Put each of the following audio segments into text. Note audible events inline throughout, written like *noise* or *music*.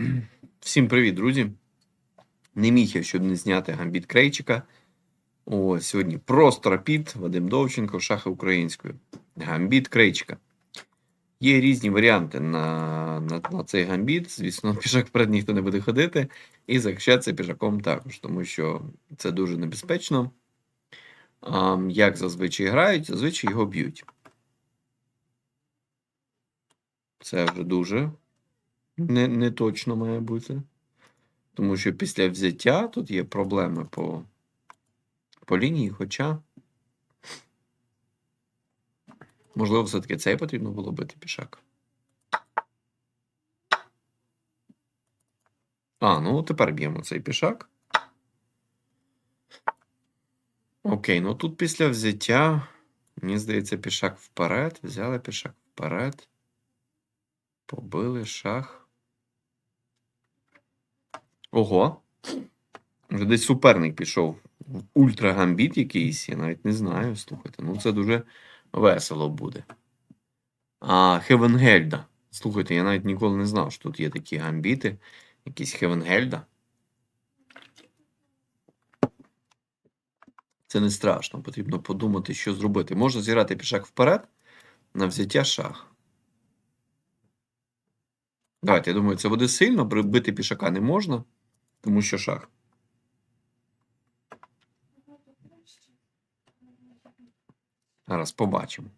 *clears throat* Всім привіт, друзі. Не міг я, щоб не зняти гамбіт Крейчика. О, сьогодні просто рапід Вадим Довченко, шахи українською. Гамбіт Крейчика. Є різні варіанти на, на, на цей гамбіт. Звісно, *laughs* пішак вперед ніхто не буде ходити. І захищатися пішаком також, тому що це дуже небезпечно. А, як зазвичай грають, зазвичай його б'ють. Це вже дуже не, не точно має бути. Тому що після взяття тут є проблеми по, по лінії, хоча. Можливо, все-таки цей потрібно було бити пішак. А, ну тепер б'ємо цей пішак. Окей, ну тут після взяття, мені здається, пішак вперед. Взяли пішак вперед. Побили шах. Ого. Вже десь суперник пішов ультрагамбіт якийсь, я навіть не знаю. Слухайте, ну це дуже весело буде. А Хевенгельда. Слухайте, я навіть ніколи не знав, що тут є такі гамбіти. Якісь Хевенгельда. Це не страшно, потрібно подумати, що зробити. Можна зіграти пішак вперед на взяття шах. Давайте, я думаю, це буде сильно. Бити пішака не можна, тому що шах. Зараз побачимо.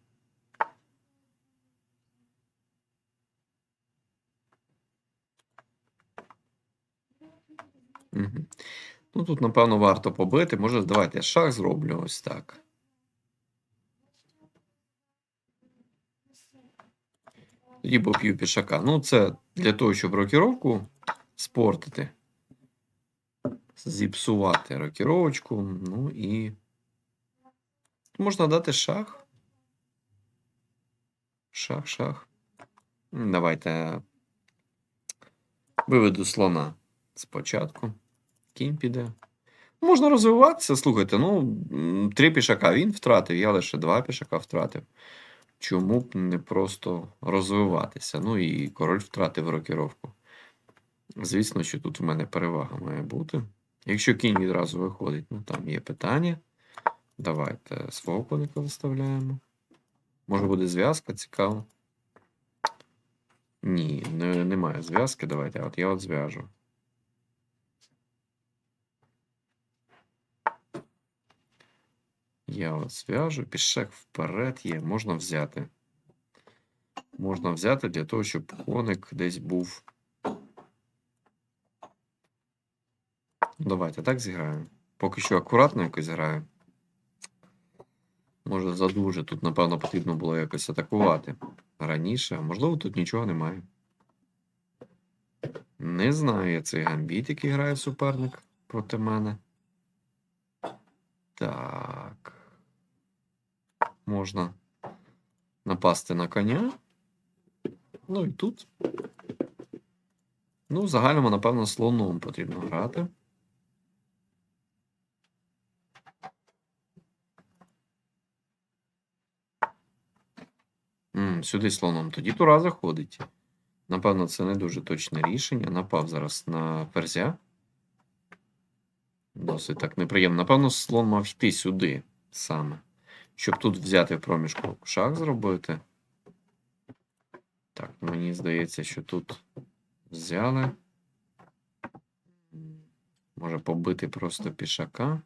Угу. Ну, тут, напевно, варто побити. Може, давайте я шах зроблю ось так. Тоді поб'ю пішака. Ну, це для того, щоб рокіровку спортити. Зіпсувати рокіровочку. Ну і. Можна дати шах. Шах, шах. Давайте виведу слона спочатку. Кінь піде. Можна розвиватися. Слухайте, ну, три пішака він втратив, я лише два пішака втратив. Чому б не просто розвиватися? Ну і король втратив рокіровку. Звісно, що тут в мене перевага має бути. Якщо кінь відразу виходить, ну там є питання. Давайте свого коника виставляємо. Може буде зв'язка, цікаво. Ні, не, немає зв'язки. Давайте. От я от зв'яжу. Я от зв'яжу, пішак вперед є, можна взяти. Можна взяти для того, щоб коник десь був. Давайте так зіграємо. Поки що акуратно якось граю. Може, задуже. Тут, напевно, потрібно було якось атакувати раніше, можливо, тут нічого немає. Не знаю я цей гамбіт, який грає суперник проти мене. Так. Можна напасти на коня. Ну і тут. Ну, в загальному, напевно, слоном потрібно грати. Сюди слоном. Тоді тура заходить. Напевно, це не дуже точне рішення. Напав зараз на ферзя. Досить так неприємно. Напевно, слон мав йти сюди саме. Щоб тут взяти проміжку шах зробити. Так, мені здається, що тут взяли. Може побити просто пішака.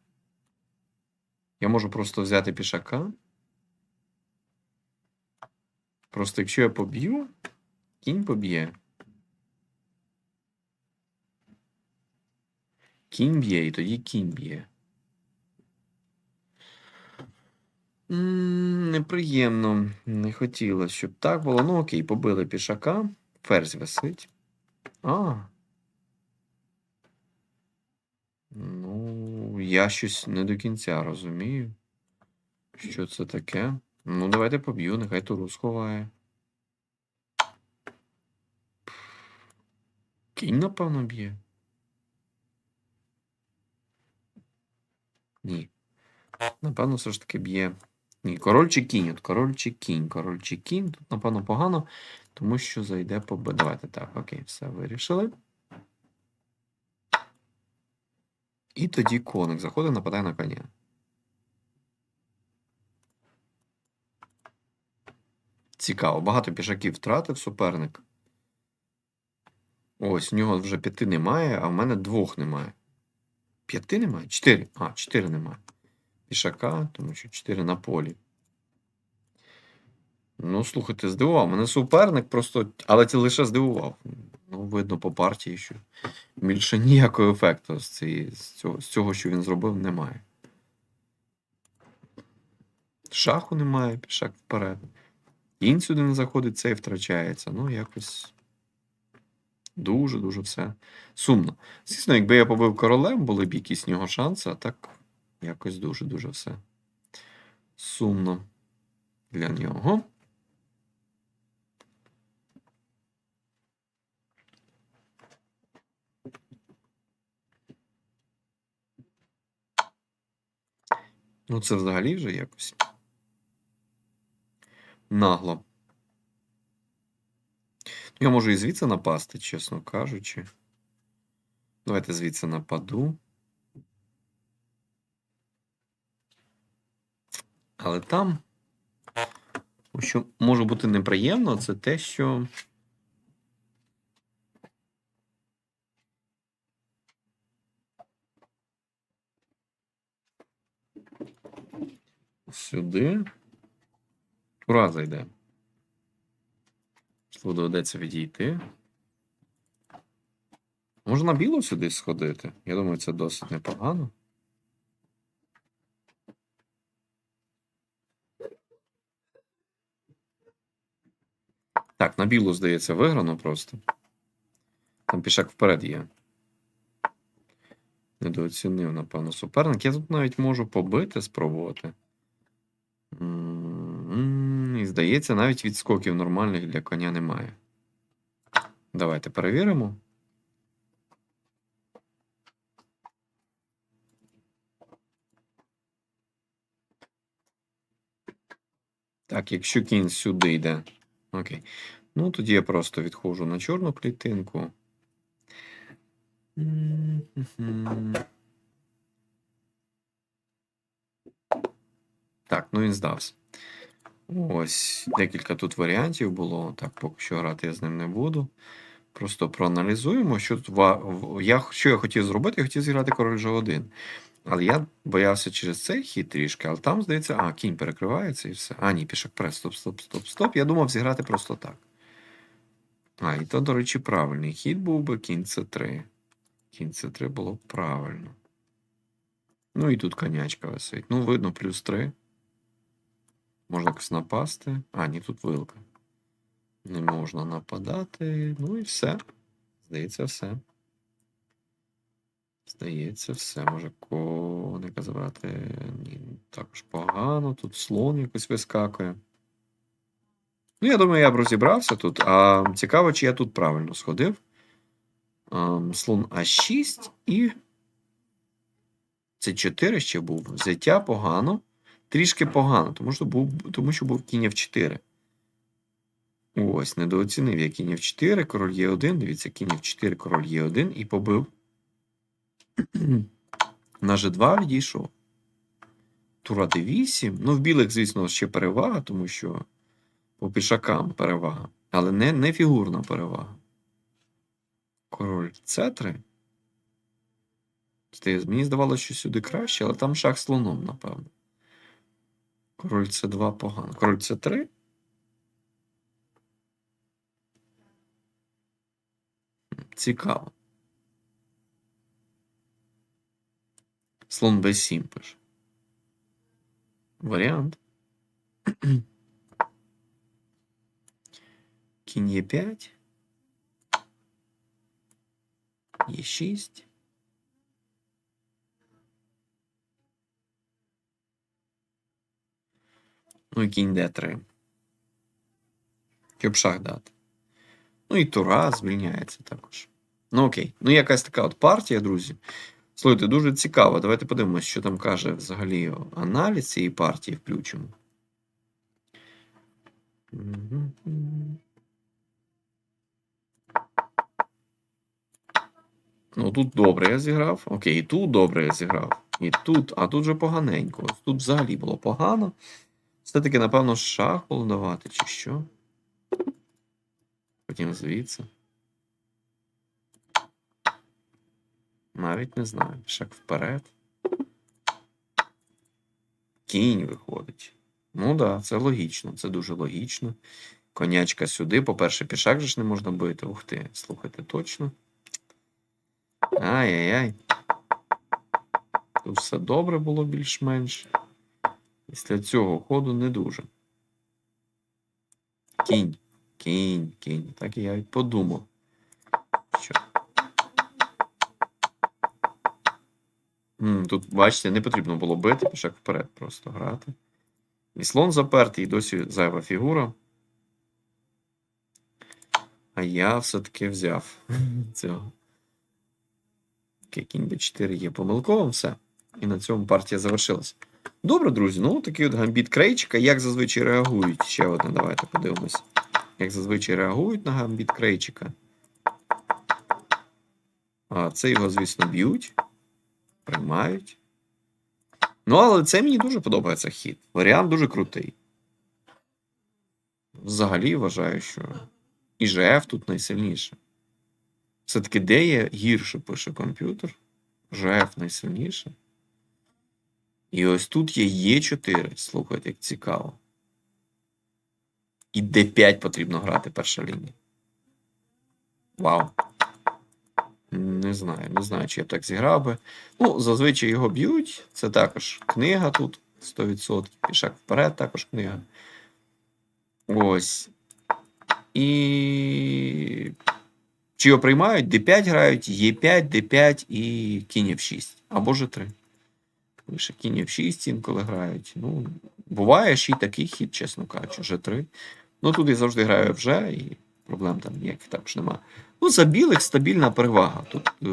Я можу просто взяти пішака. Просто якщо я поб'ю, кінь поб'є. Кінь б'є, і тоді кінь б'є. Неприємно. Не хотілося, щоб так було. Ну, окей, побили пішака. Ферзь висить. А. Ну, я щось не до кінця розумію. Що це таке? Ну, давайте поб'ю, нехай туру сховає. Кінь, напевно, б'є. Ні. Напевно, все ж таки б'є. Ні, король чи кінь. От король чи кінь, король чи кінь. Тут, напевно, погано, тому що зайде по Б. Давайте так, окей, все вирішили. І тоді коник заходить, нападає на коня. Цікаво, багато пішаків втратив суперник. Ось, у нього вже п'яти немає, а в мене двох немає. П'яти немає? Чотири. А, чотири немає. Пішака, тому що чотири на полі. Ну, слухайте, здивував. Мене суперник просто. Але це лише здивував. Ну, видно по партії, що більше ніякого ефекту з, цієї, з, цього, з цього, що він зробив, немає. Шаху немає, пішак вперед. Кінь сюди не заходить, цей втрачається. Ну, якось. Дуже-дуже все сумно. Звісно, якби я побив королем, були б якісь нього шанси, а так якось дуже-дуже все сумно для нього. Ну, це взагалі вже якось нагло. Я можу і звідси напасти, чесно кажучи. Давайте звідси нападу. Але там, що може бути неприємно, це те, що. Сюди. Ура зайде. Можливо, доведеться відійти. Можна на білу сюди сходити. Я думаю, це досить непогано. Так, на білу, здається, виграно просто. Там пішак вперед є. Недооцінив, напевно, суперник. Я тут навіть можу побити, спробувати. Здається, навіть відскоків нормальних для коня немає. Давайте перевіримо. Так, якщо кінь сюди йде. Окей. Ну, тоді я просто відходжу на чорну клітинку. Так, ну він здався. Ось декілька тут варіантів було. Так, поки що грати я з ним не буду. Просто проаналізуємо, що тут я, що я хотів зробити, я хотів зіграти король G1. Але я боявся через цей хід трішки, але там, здається, а, кінь перекривається і все. А, ні, пішак прес, стоп, стоп, стоп, стоп. Я думав зіграти просто так. А, і то, до речі, правильний хід був би кінь С3. Кінь С3 було б правильно. Ну і тут конячка висить. Ну, видно, плюс 3. Можна якось напасти. А, ні, тут вилка. Не можна нападати. Ну і все. Здається, все. Здається, все. Може коника забрати. Ні, також погано. Тут слон якось вискакує. Ну, я думаю, я б розібрався тут. А цікаво, чи я тут правильно сходив. Ам, слон А6 і. Це 4 ще був. Взяття погано. Трішки погано, тому що був, тому що був кінь F4. Ось, недооцінив я кінь F4, король Е1. Дивіться, кінь F4, король Е1 і побив. *clears throat* На G2 відійшов. Тура D8. Ну, в білих, звісно, ще перевага, тому що по пішакам перевага. Але не, не фігурна перевага. Король С3. Мені здавалося, що сюди краще, але там шах слоном, напевно. Король С2 погано. Король С3. Цікаво. Слон Б7 пише. Варіант. Кінь Е5. Е6. Ну і кінь Д3. Щоб шах дати. Ну і Тура звільняється також. Ну окей. Ну, якась така от партія, друзі. Слухайте, дуже цікаво. Давайте подивимось, що там каже взагалі аналіз цієї партії включимо. Ну, тут добре я зіграв. Окей, і тут добре я зіграв. І тут, а тут же поганенько. Тут взагалі було погано. Все-таки, напевно, шах давати, чи що? Потім звідси. Навіть не знаю. Шаг вперед. Кінь виходить. Ну так, да, це логічно, це дуже логічно. Конячка сюди. По-перше, пішак же ж не можна бити. Ух ти, слухайте, точно. Ай-яй-яй. Тут все добре було більш-менш. Після цього ходу не дуже. Кінь, кінь, кінь. Так я й подумав. Що? Тут, бачите, не потрібно було бити, пішак вперед просто грати. І слон запертий, і досі зайва фігура. А я все-таки взяв *laughs* цього. Кінь b4 є помилковим, все. І на цьому партія завершилася. Добре, друзі. Ну, такий от гамбіт крейчика. Як зазвичай реагують? Ще одне, давайте подивимось. Як зазвичай реагують на гамбіт крейчика. А, це його, звісно, б'ють. Приймають. Ну, але це мені дуже подобається хід. Варіант дуже крутий. Взагалі вважаю, що ІЖФ тут найсильніше. Все-таки де є гірше пише комп'ютер. ЖФ найсильніше. І ось тут є Е4. Слухайте, як цікаво. І Д5 потрібно грати перша лінія. Вау. Не знаю, не знаю, чи я так зіграв би. Ну, зазвичай його б'ють. Це також книга тут 100%. Пішак вперед, також книга. Ось. І. Чи його приймають? D5 грають, Е5, D5 і кінь F6. Або G3. Лише кінь F6 інколи грають. Ну, буває ще й такий хід, чесно кажучи, G3. Ну, тут я завжди граю FG, і проблем там ніяких також нема. Ну, за білих стабільна перевага. Тут е,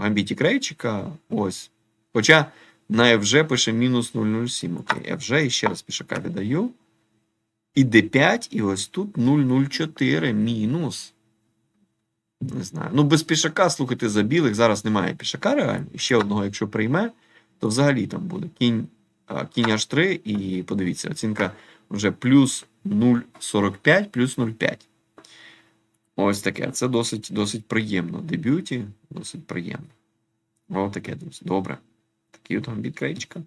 гамбіті крейчика ось. Хоча на FG пише мінус 007. Окей, FG і ще раз пішака віддаю. І D5, і ось тут 004 мінус. Не знаю. Ну, без пішака, слухайте, за білих зараз немає пішака реально. І ще одного, якщо прийме, то взагалі там буде кінь, кінь H3, і подивіться, оцінка вже плюс 0,45, плюс 0,5. Ось таке. Це досить, досить приємно. Дебюті досить приємно. Ось таке, друзі. Добре. Такий там гамбіт крейчика.